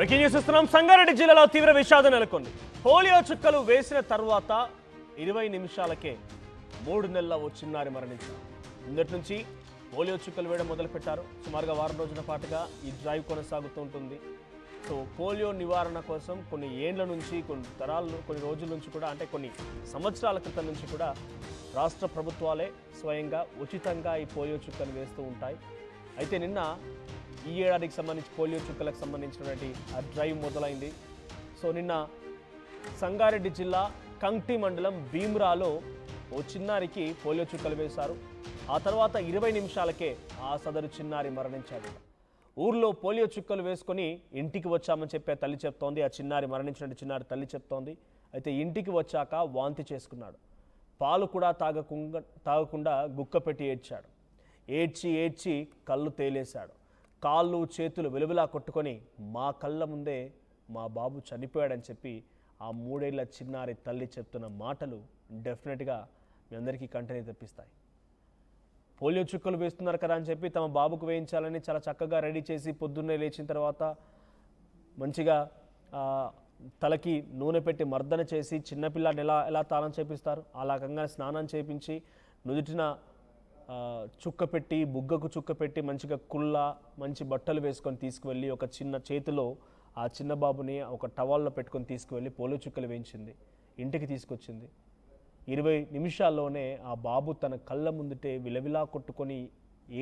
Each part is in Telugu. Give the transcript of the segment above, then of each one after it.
బ్రేకింగ్ న్యూస్ ఇస్తున్నాం సంగారెడ్డి జిల్లాలో తీవ్ర విషాదం నెలకొంది. పోలియో చుక్కలు వేసిన తర్వాత ఇరవై నిమిషాలకే మూడు నెలల ఓ చిన్నారి మరణించారు. నిన్నటి నుంచి పోలియో చుక్కలు వేయడం మొదలుపెట్టారు. సుమారుగా వారం రోజుల పాటుగా ఈ డ్రైవ్ కొనసాగుతూ ఉంటుంది. సో పోలియో నివారణ కోసం కొన్ని ఏండ్ల నుంచి కొన్ని తరాలు కొన్ని రోజుల నుంచి కూడా అంటే కొన్ని సంవత్సరాల క్రితం నుంచి కూడా రాష్ట్ర ప్రభుత్వాలే స్వయంగా ఉచితంగా ఈ పోలియో చుక్కలు వేస్తూ ఉంటాయి. అయితే నిన్న ఈ ఏడాదికి సంబంధించి పోలియో చుక్కలకు సంబంధించినటువంటి ఆ డ్రైవ్ మొదలైంది. సో నిన్న సంగారెడ్డి జిల్లా కంక్టి మండలం భీమ్రాలో ఓ చిన్నారికి పోలియో చుక్కలు వేశారు. ఆ తర్వాత ఇరవై నిమిషాలకే ఆ సదరు చిన్నారి మరణించాడు. ఊర్లో పోలియో చుక్కలు వేసుకొని ఇంటికి వచ్చామని చెప్పే తల్లి చెప్తోంది. ఆ చిన్నారి మరణించిన చిన్నారి తల్లి చెప్తోంది. అయితే ఇంటికి వచ్చాక వాంతి చేసుకున్నాడు. పాలు కూడా తాగకుండా తాగకుండా గుక్క పెట్టి ఏడ్చాడు. ఏడ్చి ఏడ్చి కళ్ళు తేలేశాడు. కాళ్ళు చేతులు వెలువలా కొట్టుకొని మా కళ్ళ ముందే మా బాబు చనిపోయాడని చెప్పి ఆ మూడేళ్ళ చిన్నారి తల్లి చెప్తున్న మాటలు డెఫినెట్గా మీ అందరికీ కంటనే తెప్పిస్తాయి. పోలియో చుక్కలు వేస్తున్నారు కదా అని చెప్పి తమ బాబుకు వేయించాలని చాలా చక్కగా రెడీ చేసి పొద్దున్నే లేచిన తర్వాత మంచిగా తలకి నూనె పెట్టి మర్దన చేసి చిన్నపిల్లని ఎలా ఎలా తాళం చేపిస్తారు? ఆ రకంగా స్నానం చేపించి నుదుటిన చుక్క పెట్టి బుగ్గకు చుక్క పెట్టి మంచిగా కుళ్ళ మంచి బట్టలు వేసుకొని తీసుకువెళ్ళి ఒక చిన్న చేతిలో ఆ చిన్న బాబుని ఒక టవాల్లో పెట్టుకొని తీసుకువెళ్ళి పోలియో చుక్కలు వేయించింది. ఇంటికి తీసుకొచ్చింది. ఇరవై నిమిషాల్లోనే ఆ బాబు తన కళ్ళ ముందుటే విలవిలా కొట్టుకొని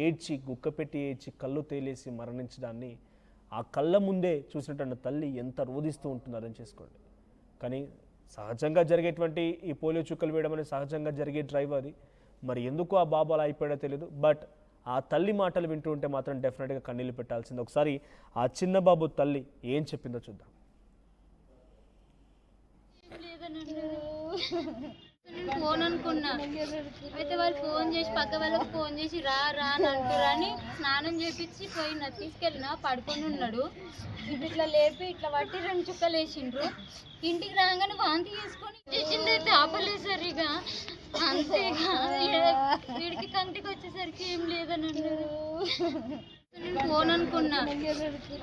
ఏడ్చి గుక్కపెట్టి ఏడ్చి కళ్ళు తేలేసి మరణించడాన్ని ఆ కళ్ళ ముందే చూసినటువంటి తల్లి ఎంత రోధిస్తూ ఉంటున్నారని చేసుకోండి. కానీ సహజంగా జరిగేటువంటి ఈ పోలియో చుక్కలు వేయడం అనేది సహజంగా జరిగే డ్రైవ్ అది. మరి ఎందుకు ఆ బాబు అలా అయిపోయాడో తెలియదు బట్ ఆ తల్లి మాటలు వింటూ ఉంటే మాత్రం డెఫినెట్గా కన్నీళ్ళు పెట్టాల్సింది. ఒకసారి ఆ చిన్న బాబు తల్లి ఏం చెప్పిందో చూద్దాం. నేను ఫోన్ అనుకున్నా. అయితే వాళ్ళు ఫోన్ చేసి పక్క వాళ్ళకి ఫోన్ చేసి రా రా అని అంటురని స్నానం చేపించి పోయిన తీసుకెళ్ళిన పడుకొని ఉన్నాడు. ఇప్పుడు ఇట్లా లేపి ఇట్లా పట్టి రెండు చుక్కలు వేసిండ్రు. ఇంటికి రాగానే వాంతి చేసుకొని చేసింది అయితే ఆపలేదు సరిగా. ఈడ- వీడికి కంటికి వచ్చేసరికి ఏం లేదని నేను ఫోన్ అనుకున్నా.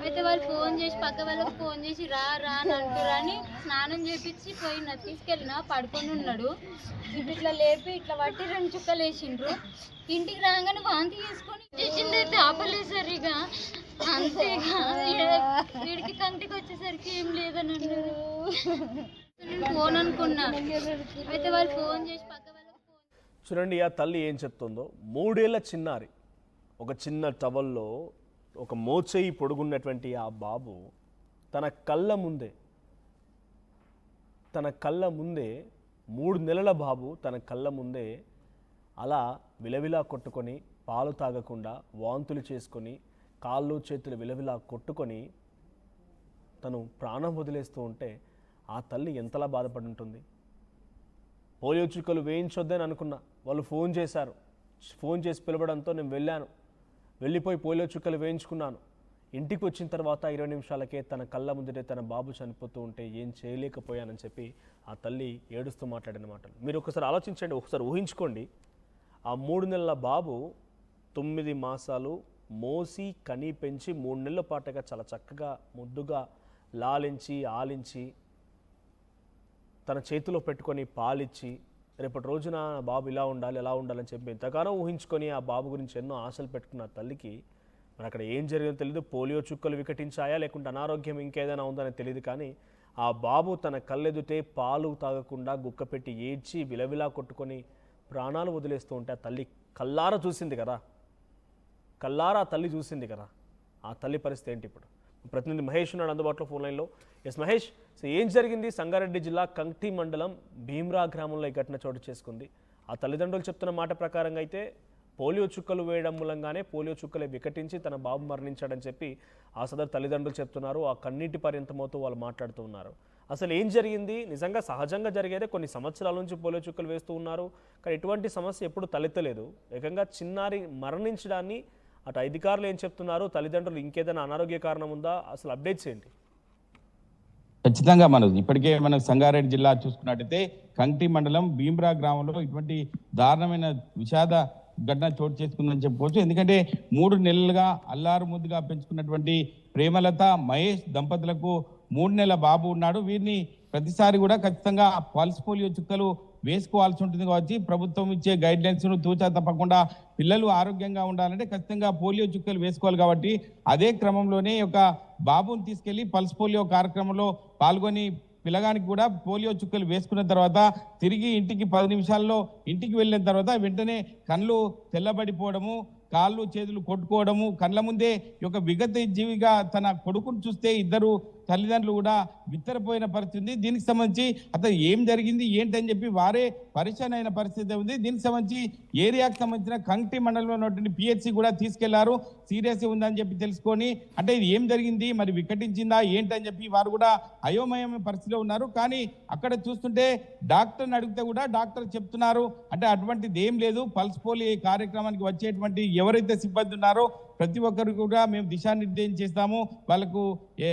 అయితే వాళ్ళు ఫోన్ చేసి పక్క వాళ్ళకి ఫోన్ చేసి రా రా అని అంటురని స్నానం చేపించి పోయిన తీసుకెళ్ళిన పడుకొని ఉన్నాడు. ఇప్పుడు ఇట్లా లేపి ఇట్లా పట్టి రెండు చుక్కలు వేసిండ్రు. ఇంటికి రాగానే వాంతి చేసుకొని చేసింది అయితే ఆపలేదు సరిగా అంతేగా. ఈడ- వీడికి కంటికి వచ్చేసరికి ఏం లేదని అన్నారు నేను ఫోన్ అనుకున్నా. అయితే వాళ్ళు ఫోన్ చేసి పక్క చూడండి ఆ తల్లి ఏం చెప్తుందో. మూడేళ్ళ చిన్నారి ఒక చిన్న టవల్లో ఒక మోచేయి పొడుగున్నటువంటి ఆ బాబు తన కళ్ళ ముందే తన కళ్ళ ముందే మూడు నెలల బాబు తన కళ్ళ ముందే అలా విలవిలా కొట్టుకొని పాలు తాగకుండా వాంతులు చేసుకొని కాళ్ళు చేతులు విలవిలా కొట్టుకొని తను ప్రాణం వదిలేస్తూ ఉంటే ఆ తల్లి ఎంతలా బాధపడి ఉంటుంది? పోలియో చుక్కలు వేయించొద్దని అనుకున్నా. వాళ్ళు ఫోన్ చేశారు. ఫోన్ చేసి పిలవడంతో నేను వెళ్ళాను. వెళ్ళిపోయి పోలియో చుక్కలు వేయించుకున్నాను. ఇంటికి వచ్చిన తర్వాత ఇరవై నిమిషాలకే తన కళ్ళ ముందరే తన బాబు చనిపోతూ ఉంటే ఏం చేయలేకపోయానని చెప్పి ఆ తల్లి ఏడుస్తూ మాట్లాడిన మాటలు. మీరు ఒకసారి ఆలోచించండి ఒకసారి ఊహించుకోండి. ఆ మూడు నెలల బాబు తొమ్మిది మాసాలు మోసి కని పెంచి మూడు నెలల పాటుగా చాలా చక్కగా ముద్దుగా లాలించి ఆలించి తన చేతిలో పెట్టుకొని పాలిచ్చి రేపటి రోజున బాబు ఇలా ఉండాలి ఎలా ఉండాలని చెప్పి ఎంతగానో ఊహించుకొని ఆ బాబు గురించి ఎన్నో ఆశలు పెట్టుకున్న తల్లికి మరి అక్కడ ఏం జరిగిందో తెలియదు పోలియో చుక్కలు వికటించాయా లేకుంటే అనారోగ్యం ఇంకేదైనా ఉందని తెలియదు కానీ ఆ బాబు తన కళ్ళెదుటే పాలు తాగకుండా గుక్క పెట్టి ఏడ్చి విలవిలా కొట్టుకొని ప్రాణాలు వదిలేస్తూ ఉంటే ఆ తల్లి కల్లారా చూసింది కదా. కల్లారా ఆ తల్లి చూసింది కదా. ఆ తల్లి పరిస్థితి ఏంటి ఇప్పుడు? ప్రతినిధి మహేష్ ఉన్నాడు అందుబాటులో ఫోన్ లైన్లో. ఎస్ మహేష్. సో ఏం జరిగింది? సంగారెడ్డి జిల్లా కంక్టి మండలం భీమ్రా గ్రామంలో ఈ ఘటన చోటు చేసుకుంది. ఆ తల్లిదండ్రులు చెప్తున్న మాట ప్రకారంగా అయితే పోలియో చుక్కలు వేయడం మూలంగానే పోలియో చుక్కలే వికటించి తన బాబు మరణించాడని చెప్పి ఆ సదరు తల్లిదండ్రులు చెప్తున్నారు. ఆ కన్నీటి పర్యంతమవుతూ వాళ్ళు మాట్లాడుతూ ఉన్నారు. అసలు ఏం జరిగింది? నిజంగా సహజంగా జరిగేదే కొన్ని సంవత్సరాల నుంచి పోలియో చుక్కలు వేస్తూ ఉన్నారు. కానీ ఎటువంటి సమస్య ఎప్పుడు తలెత్తలేదు. ఏకంగా చిన్నారి మరణించడాన్ని అటు అధికారులు ఏం చెప్తున్నారు? తల్లిదండ్రులు ఇంకేదైనా అనారోగ్య కారణం ఉందా? అసలు అప్డేట్స్ ఏంటి? ఖచ్చితంగా మనం ఇప్పటికే మనం సంగారెడ్డి జిల్లా చూసుకున్నట్టయితే కంటి మండలం భీమ్రా గ్రామంలో ఇటువంటి దారుణమైన విషాద ఘటన చోటు చేసుకుందని చెప్పుకోవచ్చు. ఎందుకంటే మూడు నెలలుగా అల్లారు ముద్దుగా పెంచుకున్నటువంటి ప్రేమలత మహేష్ దంపతులకు మూడు నెలల బాబు ఉన్నాడు. వీరిని ప్రతిసారి కూడా ఖచ్చితంగా పల్స్ పోలియో చుక్కలు వేసుకోవాల్సి ఉంటుంది కాబట్టి ప్రభుత్వం ఇచ్చే గైడ్ లైన్స్ను తూచా తప్పకుండా పిల్లలు ఆరోగ్యంగా ఉండాలంటే ఖచ్చితంగా పోలియో చుక్కలు వేసుకోవాలి కాబట్టి అదే క్రమంలోనే ఒక బాబుని తీసుకెళ్ళి పల్స్ పోలియో కార్యక్రమంలో పాల్గొని పిల్లగానికి కూడా పోలియో చుక్కలు వేసుకున్న తర్వాత తిరిగి ఇంటికి పది నిమిషాల్లో ఇంటికి వెళ్ళిన తర్వాత వెంటనే కళ్ళు తెల్లబడిపోవడము కాళ్ళు చేతులు కొట్టుకోవడము కళ్ళ ముందే ఒక విగత జీవిగా తన కొడుకును చూస్తే ఇద్దరు తల్లిదండ్రులు కూడా విత్తరపోయిన పరిస్థితి ఉంది. దీనికి సంబంధించి అతను ఏం జరిగింది ఏంటని చెప్పి వారే పరిచయం అయిన పరిస్థితి ఉంది. దీనికి సంబంధించి ఏరియాకు సంబంధించిన కంటి మండలంలో ఉన్నటువంటి పిహెచ్సి కూడా తీసుకెళ్ళారు. సీరియస్ ఉందని చెప్పి తెలుసుకొని అంటే ఇది ఏం జరిగింది మరి వికటించిందా ఏంటని చెప్పి వారు కూడా అయోమయమైన పరిస్థితిలో ఉన్నారు. కానీ అక్కడ చూస్తుంటే డాక్టర్ని అడిగితే కూడా డాక్టర్ చెప్తున్నారు. అంటే అటువంటిది ఏం లేదు. పల్స్ పోలి కార్యక్రమానికి వచ్చేటువంటి ఎవరైతే సిబ్బంది ఉన్నారో ప్రతి ఒక్కరు కూడా మేము దిశానిర్దేశం చేస్తాము. వాళ్ళకు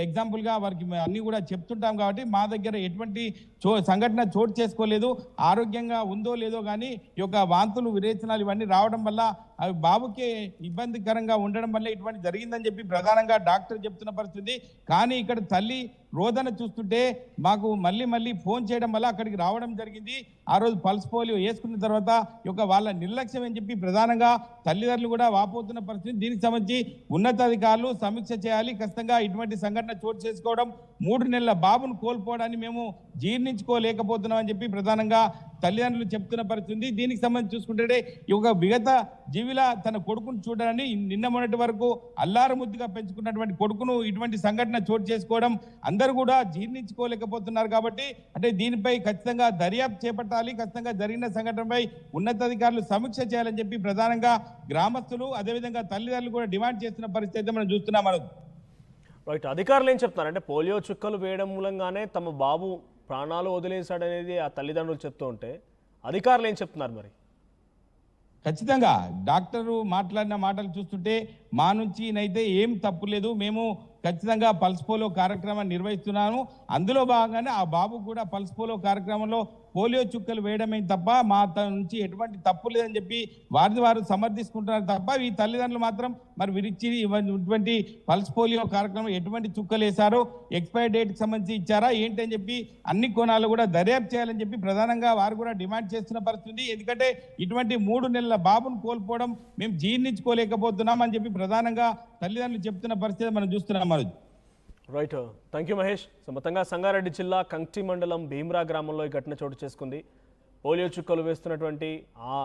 ఎగ్జాంపుల్గా వారికి అన్నీ కూడా చెప్తుంటాం కాబట్టి మా దగ్గర ఎటువంటి చో సంఘటన చోటు చేసుకోలేదు ఆరోగ్యంగా ఉందో లేదో కానీ ఈ యొక్క వాంతులు విరేచనాలు ఇవన్నీ రావడం వల్ల అవి బాబుకి ఇబ్బందికరంగా ఉండడం వల్ల ఇటువంటి జరిగిందని చెప్పి ప్రధానంగా డాక్టర్ చెప్తున్న పరిస్థితి. కానీ ఇక్కడ తల్లి రోదన చూస్తుంటే మాకు మళ్ళీ మళ్ళీ ఫోన్ చేయడం వల్ల అక్కడికి రావడం జరిగింది. ఆ రోజు పల్స్ పోలియో వేసుకున్న తర్వాత యొక్క వాళ్ళ నిర్లక్ష్యం అని చెప్పి ప్రధానంగా తల్లిదండ్రులు కూడా వాపోతున్న పరిస్థితి. దీనికి సంబంధించి ఉన్నతాధికారులు సమీక్ష చేయాలి. ఖచ్చితంగా ఇటువంటి సంఘటన చోటు చేసుకోవడం మూడు నెలల బాబును కోల్పోవడాన్ని మేము జీర్ణించుకోలేకపోతున్నాం అని చెప్పి ప్రధానంగా తల్లిదండ్రులు చెప్తున్న పరిస్థితి దీనికి సంబంధించి చూసుకుంటే ఒక యొక్క విగత జీవిలా తన కొడుకును చూడాలని నిన్న మొన్నటి వరకు అల్లారు ముద్దుగా పెంచుకున్నటువంటి కొడుకును ఇటువంటి సంఘటన చోటు చేసుకోవడం అందరూ కూడా జీర్ణించుకోలేకపోతున్నారు కాబట్టి అంటే దీనిపై ఖచ్చితంగా దర్యాప్తు చేపట్టాలి. ఖచ్చితంగా జరిగిన సంఘటనపై ఉన్నతాధికారులు సమీక్ష చేయాలని చెప్పి ప్రధానంగా గ్రామస్తులు అదేవిధంగా తల్లిదండ్రులు కూడా డిమాండ్ చేస్తున్న పరిస్థితి అయితే మనం చూస్తున్నాం. మనం రైట్ అధికారులు ఏం చెప్తారంటే పోలియో చుక్కలు వేయడం మూలంగానే తమ బాబు ప్రాణాలు వదిలేశాడనేది ఆ తల్లిదండ్రులు చెప్తూ ఉంటే అధికారులు ఏం చెప్తున్నారు మరి? ఖచ్చితంగా డాక్టరు మాట్లాడిన మాటలు చూస్తుంటే మా నుంచి నైతే ఏం తప్పు లేదు మేము ఖచ్చితంగా పల్స్ పోలో కార్యక్రమాన్ని నిర్వహిస్తున్నాము అందులో భాగంగానే ఆ బాబు కూడా పల్స్ పోలో కార్యక్రమంలో పోలియో చుక్కలు వేయడమే తప్ప మా నుంచి ఎటువంటి తప్పు లేదని చెప్పి వారిని వారు సమర్థించుకుంటున్నారు తప్ప ఈ తల్లిదండ్రులు మాత్రం మరి విరిచి ఇటువంటి పల్స్ పోలియో కార్యక్రమం ఎటువంటి చుక్కలు వేశారో ఎక్స్పైర్ డేట్కి సంబంధించి ఇచ్చారా ఏంటి అని చెప్పి అన్ని కోణాలు కూడా దర్యాప్తు చేయాలని చెప్పి ప్రధానంగా వారు కూడా డిమాండ్ చేస్తున్న పరిస్థితి ఎందుకంటే ఇటువంటి మూడు నెలల బాబును కోల్పోవడం మేము జీర్ణించుకోలేకపోతున్నాం అని చెప్పి ప్రధానంగా తల్లిదండ్రులు చెప్తున్న పరిస్థితి మనం చూస్తున్నాం మరి right thank you Mahesh so మొత్తంగా సంగారెడ్డి జిల్లా కంక్టి మండలం భీమ్రా గ్రామంలో ఈ ఘటన చోటు చేసుకుంది. పోలియో చుక్కలు వేస్తున్నటువంటి ఆ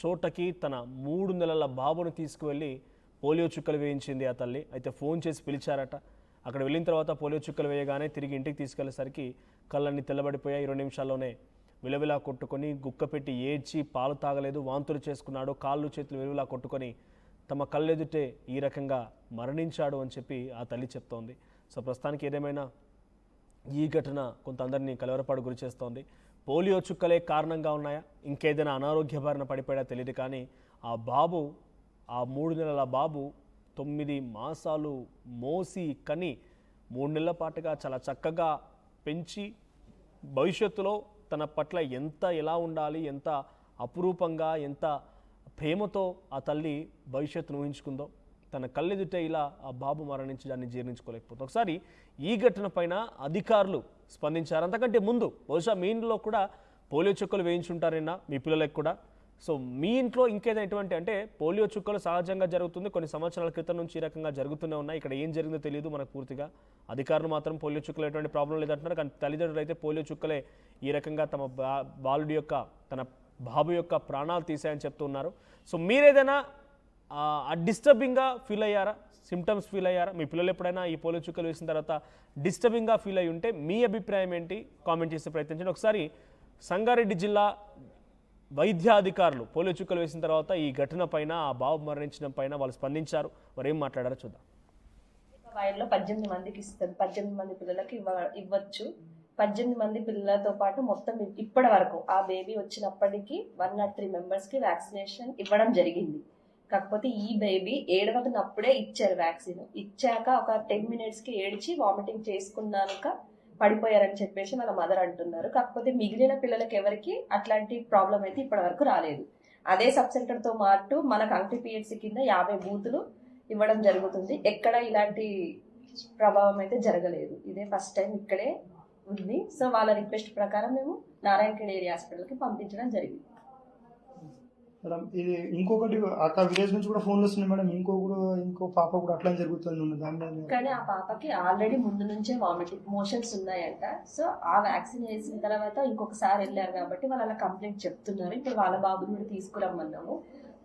చోటకి తన మూడు నెలల బాబును తీసుకువెళ్ళి పోలియో చుక్కలు వేయించింది ఆ తల్లి. అయితే ఫోన్ చేసి పిలిచారట. అక్కడ వెళ్ళిన తర్వాత పోలియో చుక్కలు వేయగానే తిరిగి ఇంటికి తీసుకెళ్ళేసరికి కళ్ళన్నీ తెల్లబడిపోయాయి. ఇరవై నిమిషాల్లోనే విలవిలా కొట్టుకొని గుక్క పెట్టి ఏడ్చి పాలు తాగలేదు. వాంతులు చేసుకున్నాడు. కాళ్ళు చేతులు విలువిలా కొట్టుకొని తమ కళ్ళెదుటే ఈ రకంగా మరణించాడు అని చెప్పి ఆ తల్లి చెప్తోంది. సో ప్రస్తుతానికి ఏదేమైనా ఈ ఘటన కొంత అందరినీ కలవరపాటు గురి చేస్తోంది. పోలియో చుక్కలే కారణంగా ఉన్నాయా? ఇంకేదైనా అనారోగ్య బారిన పడిపోయా తెలియదు కానీ ఆ బాబు ఆ మూడు నెలల బాబు తొమ్మిది మాసాలు మోసి కని మూడు నెలల పాటుగా చాలా చక్కగా పెంచి భవిష్యత్తులో తన పట్ల ఎంత ఎలా ఉండాలి ఎంత అపురూపంగా ఎంత ప్రేమతో ఆ తల్లి భవిష్యత్తును ఊహించుకుందో తన కళ్ళెదుటే ఇలా ఆ బాబు మరణించి దాన్ని జీర్ణించుకోలేకపోతుంది. ఒకసారి ఈ ఘటన పైన అధికారులు స్పందించారు. అంతకంటే ముందు బహుశా మీ ఇంట్లో కూడా పోలియో చుక్కలు వేయించుంటారైనా? మీ పిల్లలకు కూడా. సో మీ ఇంట్లో ఇంకేదైనా ఎటువంటి అంటే పోలియో చుక్కలు సహజంగా జరుగుతుంది. కొన్ని సంవత్సరాల క్రితం నుంచి ఈ రకంగా జరుగుతూనే ఉన్నాయి. ఇక్కడ ఏం జరిగిందో తెలియదు మనకు పూర్తిగా. అధికారులు మాత్రం పోలియో చుక్కలు ఎటువంటి ప్రాబ్లం లేదంటున్నారు. కానీ తల్లిదండ్రులు అయితే పోలియో చుక్కలే ఈ రకంగా తమ బా బాలుడి యొక్క తన బాబు యొక్క ప్రాణాలు తీసాయని చెప్తున్నారు. సో మీరేదైనా ఆ డిస్టర్బింగ్గా ఫీల్ అయ్యారా? సిమ్టమ్స్ ఫీల్ అయ్యారా? మీ పిల్లలు ఎప్పుడైనా ఈ పోలియో చుక్కలు వేసిన తర్వాత డిస్టర్బింగ్గా ఫీల్ అయ్యి ఉంటే మీ అభిప్రాయం ఏంటి? కామెంట్ చేసే ప్రయత్నించండి. ఒకసారి సంగారెడ్డి జిల్లా వైద్యాధికారులు పోలియో చుక్కలు వేసిన తర్వాత ఈ ఘటన పైన ఆ బాబు మరణించడం పైన వాళ్ళు స్పందించారు. వారు ఏం మాట్లాడారో చూద్దాం. పద్దెనిమిది మందికి ఇస్తారు. పద్దెనిమిది మంది పిల్లలకి ఇవ్వ ఇవ్వచ్చు. పద్దెనిమిది మంది పిల్లలతో పాటు మొత్తం ఇప్పటి వరకు ఆ బేబీ వచ్చినప్పటికీ వన్ నాట్ త్రీ మెంబర్స్కి వ్యాక్సినేషన్ ఇవ్వడం జరిగింది. కాకపోతే ఈ బేబీ ఏడవకున్నప్పుడే ఇచ్చారు వ్యాక్సిన్ ఇచ్చాక ఒక టెన్ మినిట్స్కి ఏడ్చి వామిటింగ్ చేసుకున్నాక పడిపోయారని చెప్పేసి మన మదర్ అంటున్నారు. కాకపోతే మిగిలిన పిల్లలకి ఎవరికి అట్లాంటి ప్రాబ్లం అయితే ఇప్పటి వరకు రాలేదు. అదే సబ్ సెంటర్తో మాటు పాటు మనకు అంకి పిహెచ్సి కింద యాభై బూతులు ఇవ్వడం జరుగుతుంది. ఎక్కడ ఇలాంటి ప్రభావం అయితే జరగలేదు. ఇదే ఫస్ట్ టైం ఇక్కడే ఉంది. సో వాళ్ళ రిక్వెస్ట్ ప్రకారం మేము నారాయణఖేడ్ ఏరియా హాస్పిటల్కి పంపించడం జరిగింది. మేడం ఇది ఇంకొకటి అక్కడ విలేజ్ నుంచి కూడా ఫోన్లు వస్తున్నాయి మేడం. ఇంకో కూడా ఇంకో పాప కూడా అట్లా జరుగుతుంది దాని కానీ ఆ పాపకి ఆల్రెడీ ముందు నుంచే వామిటింగ్ మోషన్స్ ఉన్నాయంట. సో ఆ వ్యాక్సిన్ వేసిన తర్వాత ఇంకొకసారి వెళ్ళారు కాబట్టి వాళ్ళు అలా కంప్లైంట్ చెప్తున్నారు. ఇప్పుడు వాళ్ళ బాబుని కూడా తీసుకురమ్మన్నాము.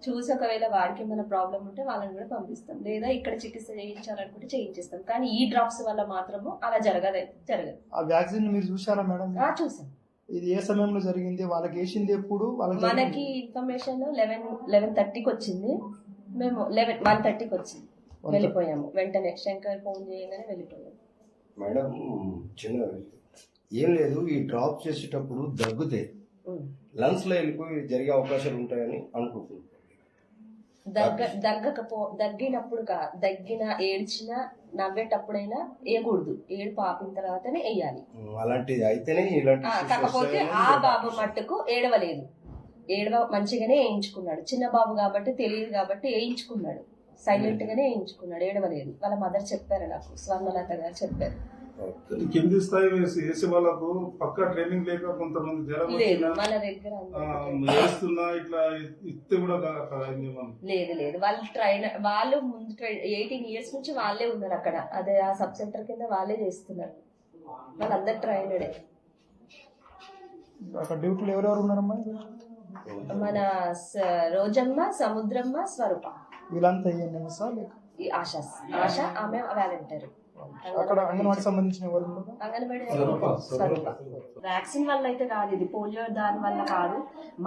చూసి ఒకవేళ వాడికి ఏమైనా ప్రాబ్లం ఉంటే వాళ్ళని కూడా పంపిస్తాం. లేదా ఇక్కడ చికిత్స చేయించాలనుకుంటే చేయించేస్తాం. కానీ ఈ డ్రాప్స్ వల్ల మాత్రము అలా జరగదు జరగదు. ఆ వ్యాక్సిన్ మీరు చూసారా మేడం? ఆ, చూసాం ఇది ఏ సమయంలో జరిగింది? వాళ్ళకి వేసింది ఎప్పుడు? వాళ్ళకి మనకి ఇన్ఫర్మేషన్ లెవెన్ లెవెన్ థర్టీకి వచ్చింది. మేము లెవెన్ వన్ థర్టీకి వచ్చింది. వెళ్ళిపోయాము. వెంటనే శంకర్ ఫోన్ చేయగానే వెళ్ళిపోయాము మేడం చిన్న ఏం లేదు. ఈ డ్రాప్ చేసేటప్పుడు దగ్గుతే. ఉం. లంగ్స్లో వెళ్ళిపోయి జరిగే అవకాశాలు ఉంటాయని అనుకుంటున్నాను దగ్గ దగ్గకపో దగ్గినప్పుడు కా దగ్గిన ఏడ్చిన నవ్వేటప్పుడైనా వేయకూడదు ఏడు పాపిన తర్వాతనే వేయాలి ఉం, అలాంటిది అయితేనే ఇలాంటి కాకపోతే ఆ బాబు మట్టుకు ఏడవలేదు. ఏడవ మంచిగానే వేయించుకున్నాడు చిన్న బాబు కాబట్టి తెలియదు కాబట్టి వేయించుకున్నాడు సైలెంట్ గానే వేయించుకున్నాడు ఏడవలేదు. వాళ్ళ మదర్ చెప్పారు నాకు. స్వర్ణలత గారు చెప్పారు. కింది స్థాయి వేసి వాళ్ళకు పక్క ట్రైనింగ్ లేక కొంతమంది జ్వరం లేదు మన దగ్గర వేస్తున్నా ఇట్లా ఇస్తే కూడా. లేదు లేదు. వాళ్ళు ట్రైనర్ వాళ్ళు ముందు ఎయిటీన్ ఇయర్స్ నుంచి వాళ్ళే ఉన్నారు అక్కడ. అదే ఆ సబ్ సెంటర్ కింద వాళ్ళే చేస్తున్నారు. వాళ్ళందరు ట్రైనడే. అక్కడ డ్యూటీలు ఎవరెవరు ఉన్నారమ్మా? మన స- రోజమ్మ సముద్రమ్మ స్వరూప. వీళ్ళంతా అయ్యండి సార్ లేక? ఈ ఆశ ఆశ ఆమె వాలంటీర్. అక్కడ అంగన్వాడికి సంబంధించిన వ్యాక్సిన్ వల్ల అయితే కాదు ఇది. పోలియో దాని వల్ల కాదు.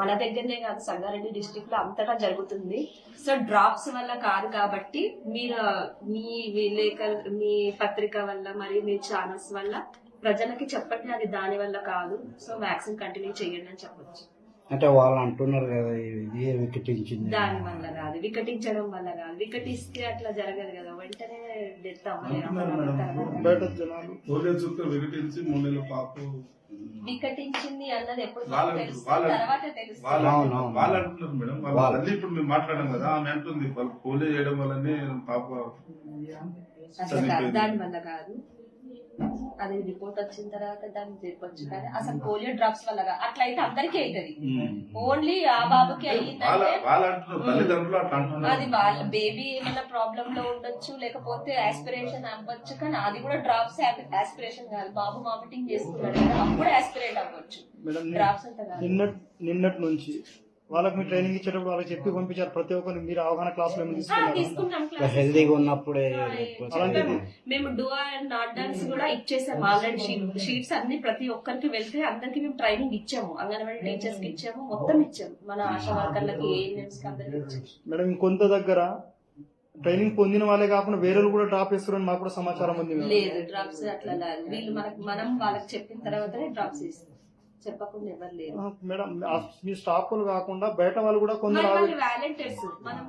మన దగ్గరనే కాదు. సంగారెడ్డి డిస్ట్రిక్ట్లో అంతటా జరుగుతుంది. సో డ్రాప్స్ వల్ల కాదు కాబట్టి మీరు మీ విలేక మీ పత్రిక వల్ల మరి మీ ఛానల్స్ వల్ల ప్రజలకి చెప్పండి. అది దాని వల్ల కాదు. సో వ్యాక్సిన్ కంటిన్యూ చేయండి అని చెప్పొచ్చు. అంటే వాళ్ళు అంటున్నారు కదా ఇది వికటించింది. దాని వల్ల కాదు వికటించడం వల్ల కాదు. వికటిస్తే అట్లా జరగదు కదా వెంటనే డెత్ అంటున్నారు మేడం. అవ్వలేదు వికటించి పాపు. వికటించింది అన్నది ఎప్పుడు తర్వాత వాళ్ళు అంటున్నారు మేడం. వాళ్ళ ఇప్పుడు మేము మాట్లాడాం కదా ఆమె అంటుంది వాళ్ళు పోలియో చేయడం వల్లనే పాప దాని వల్ల కాదు. అది రిపోర్ట్ వచ్చిన తర్వాత దాన్ని చెప్పొచ్చు కానీ అసలు పోలియో డ్రాప్స్ వల్ల అట్లా అయితే అందరికీ అవుతుంది ఓన్లీ ఆ బాబుకి అయ్యిందంటే అది వాళ్ళ బేబీ ఏమైనా ప్రాబ్లం లో ఉండొచ్చు లేకపోతే ఆస్పిరేషన్ అవ్వచ్చు కానీ అది కూడా డ్రాప్స్ ఆస్పిరేషన్ కాదు. బాబు వామిటింగ్ చేస్తున్నాడు కదా అప్పుడు ఆస్పిరేట్ అవ్వచ్చు. డ్రాప్స్ అంతా కాదు. నిన్నటి నుంచి వాళ్ళకి మీరు ట్రైనింగ్ ఇచ్చేటప్పుడు వాళ్ళకి చెప్పి పంపించారు. ప్రతి ఒక్కరిని మీరు అవగాహన క్లాస్లో తీసుకున్నాం. హెల్దీగా ఉన్నప్పుడే. మేము డూ అండ్ నాట్ డాన్స్ కూడా ఇచ్చేసాము ఆల్రెడీ షీట్స్ అన్ని ప్రతి ఒక్కరికి వెళ్తే అందరికి మేము ట్రైనింగ్ ఇచ్చాము. అంగన్వాడీ టీచర్స్కి ఇచ్చాము. మొత్తం ఇచ్చాము. మన ఆశా వర్కర్లకి ఏఎన్ఎంస్కి అందరికి ఇచ్చాము మేడం ఇంకొంత దగ్గర ట్రైనింగ్ పొందిన వాళ్ళే కాకుండా వేరే కూడా డ్రాప్ చేస్తారని మాకు కూడా సమాచారం ఉంది. లేదు డ్రాప్స్ అట్లా లేదు వీళ్ళు మనకు మనం వాళ్ళకి చెప్పిన తర్వాతనే డ్రాప్స్ ఇస్తాం. చెప్పకుండా ఎవరు ఆ, మేడం ఆ, మీ స్టాఫ్ కాకుండా బయట వాళ్ళు కూడా కొందరు వాలంటీర్స్ మనం